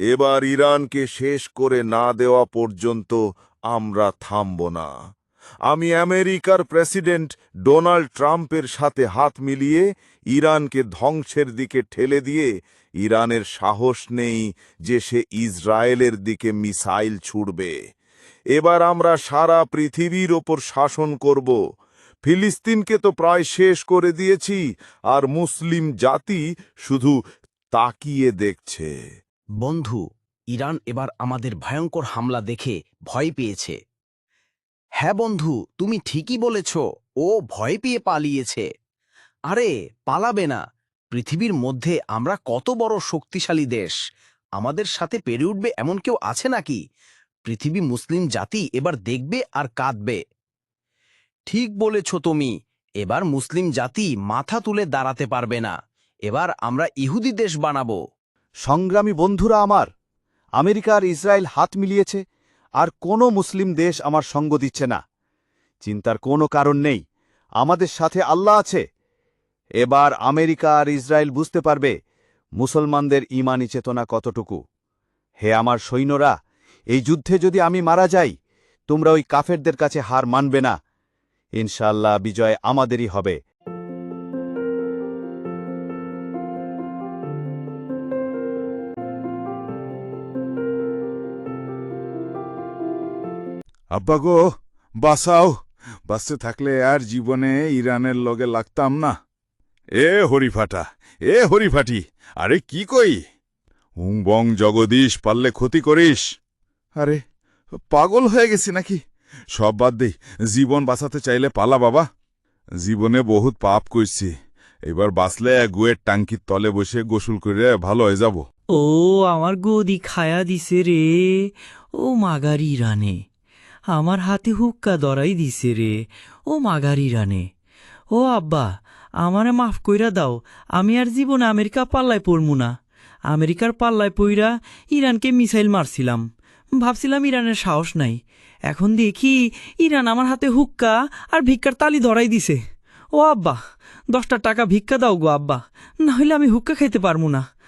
এবার ইরানকে শেষ করে না দেওয়া পর্যন্ত আমরা থামব না। আমি আমেরিকার প্রেসিডেন্ট ডোনাল্ড ট্রাম্পের সাথে হাত মিলিয়ে ইরানকে ধ্বংসের দিকে ঠেলে দিয়ে ইরানের সাহস নেই যে সে ইসরায়েলের দিকে মিসাইল ছুড়বে। এবার আমরা সারা পৃথিবীর ওপর শাসন করব। ফিলিস্তিনকে তো প্রায় শেষ করে দিয়েছি, আর মুসলিম জাতি শুধু তাকিয়ে দেখছে। বন্ধু, ইরান এবার আমাদের ভয়ঙ্কর হামলা দেখে ভয় পেয়েছে। হ্যাঁ বন্ধু, তুমি ঠিকই বলেছ, ও ভয় পেয়ে পালিয়েছে। আরে, পালাবে না। পৃথিবীর মধ্যে আমরা কত বড় শক্তিশালী দেশ। আমাদের সাথে পেরে উঠবে এমন কেউ আছে নাকি? পৃথিবী মুসলিম জাতি এবার দেখবে আর কাঁদবে। ঠিক বলেছ তুমি, এবার মুসলিম জাতি মাথা তুলে দাঁড়াতে পারবে না। এবার আমরা ইহুদি দেশ বানাবো। সংগ্রামী বন্ধুরা আমার, আমেরিকা আর ইসরায়েল হাত মিলিয়েছে, আর কোনো মুসলিম দেশ আমার সঙ্গ দিচ্ছে না। চিন্তার কোনো কারণ নেই, আমাদের সাথে আল্লাহ আছে। এবার আমেরিকা আর ইসরায়েল বুঝতে পারবে মুসলমানদের ইমানি চেতনা কতটুকু। হে আমার সৈন্যরা, এই যুদ্ধে যদি আমি মারা যাই, তোমরা ওই কাফেরদের কাছে হার মানবে না। ইনশাল্লাহ বিজয় আমাদেরই হবে। আব্বা গো বাসাও বাসে থাকলে আর জীবনে ইরানের লগে লাগতাম না। এ হরিফাটা, এ হরিফাটি, আরে কি কই? হুং বং জগদীশ, পারলে ক্ষতি করিস। আরে, পাগল হয়ে গেছি নাকি? সব বাদ দেই জীবন বাঁচাতে চাইলে পালা বাবা। জীবনে বহুত পাপ করছি এবার বাঁচলে গুয়ের টাঙ্কির তলে বসে গোসল করে ভালো হয়ে যাব। ও, আমার গদি খায়া দিছে রে। ও, মাগারি রানে আমার হাতে হুক্কা দরাই দিছে রে। ও মাগারি রানে। ও আব্বা, আমারে মাফ কইরা দাও, আমি আর জীবনে আমেরিকা পাল্লায় পড়মু না। আমেরিকার পাল্লায় পইরা ইরানকে মিসাইল মারছিলাম। ভাবছিলাম ইরানের সাহস নাই। এখন দেখি ইরান আমার হাতে হুক্কা আর ভিক্ষার তালি ধরাই দিছে। ও আব্বা, দশটা টাকা ভিক্ষা দাও গো আব্বা না হলে আমি হুক্কা খাইতে পারমু না।